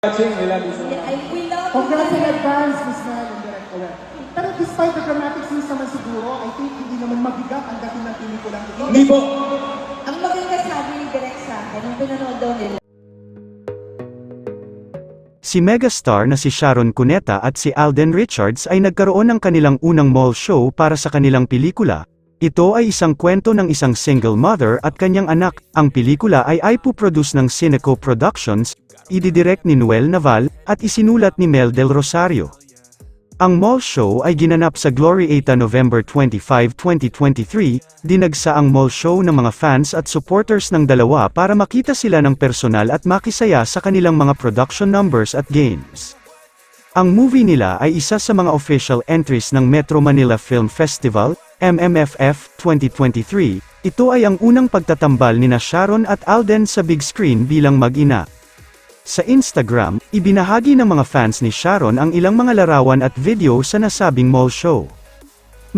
watching. We love you so much. Yeah, I we love Congrats in advance, Miss Mel and Direct Owen. Pero despite the dramatic scenes naman siguro, I think hindi naman mabigat ang dating ng pelikulang ito. Hindi po. Ang maganda sabi ni Direk sa akin, nung pinanood daw nila, Si megastar na si Sharon Cuneta at si Alden Richards ay nagkaroon ng kanilang unang mall show para sa kanilang pelikula. Ito ay isang kwento ng isang single mother at kanyang anak. Ang pelikula ay ipo-produce ng Cineco Productions, ididirect ni Noel Naval, at isinulat ni Mel Del Rosario. Ang mall show ay ginanap sa Glorieta November 25, 2023, dinagsa ang mall show ng mga fans at supporters ng dalawa para makita sila ng personal at makisaya sa kanilang mga production numbers at games. Ang movie nila ay isa sa mga official entries ng Metro Manila Film Festival, MMFF 2023. Ito ay ang unang pagtatambal ni na Sharon at Alden sa big screen bilang mag-ina. Sa Instagram, ibinahagi ng mga fans ni Sharon ang ilang mga larawan at video sa nasabing mall show.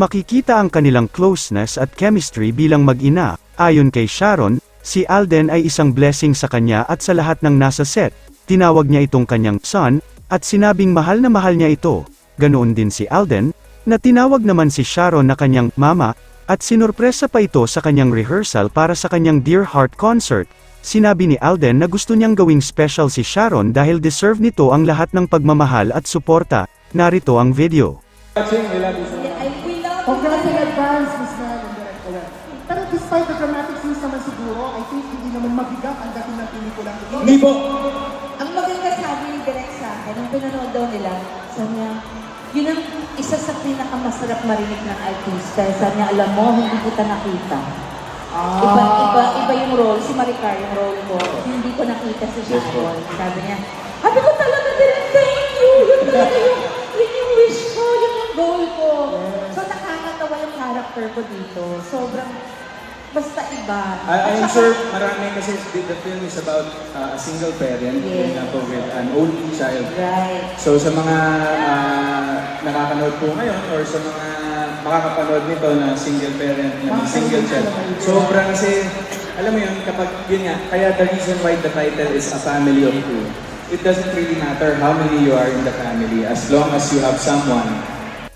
Makikita ang kanilang closeness at chemistry bilang mag-ina. Ayon kay Sharon, si Alden ay isang blessing sa kanya at sa lahat ng nasa set. Tinawag niya itong kanyang son, at sinabing mahal na mahal niya ito. Ganoon din si Alden, na tinawag naman si Sharon na kanyang mama, at sinurpresa pa ito sa kanyang rehearsal para sa kanyang Dear Heart concert. Sinabi ni Alden na gusto niyang gawing special si Sharon dahil deserve nito ang lahat ng pagmamahal at suporta. Narito ang video. Congrats in advance, Miss Mel and Direct Owen. Pero despite the dramatic scenes naman siguro, I think hindi naman mabigat ang dating ng pelikulang ito. Hindi po. Direk sa akin, nung pinanood daw nila, sabi niya, yun ang isa sa pinakamasarap marinig ng artista. Sabi niya, alam mo, hindi kita nakita. Iba, iba, iba yung role, si Maricar yung role ko. Hindi ko nakita si Sharon. Sabi niya, sabi ko talaga Direk, thank you. Yun talaga yung, yun yung wish ko, yun yung goal ko. So nakakatawa yung character ko dito. Sobrang, basta iba. I, I'm sure marami kasi the, the film is about uh, a single parent Yes. yeah. with an only child. Right. So sa mga uh, nakakanood po ngayon or sa mga makakapanood nito na single parent na may single child, sobra kasi, alam mo yun, kapag yun nga, kaya the reason why the title is A Family of Two, it doesn't really matter how many you are in the family as long as you have someone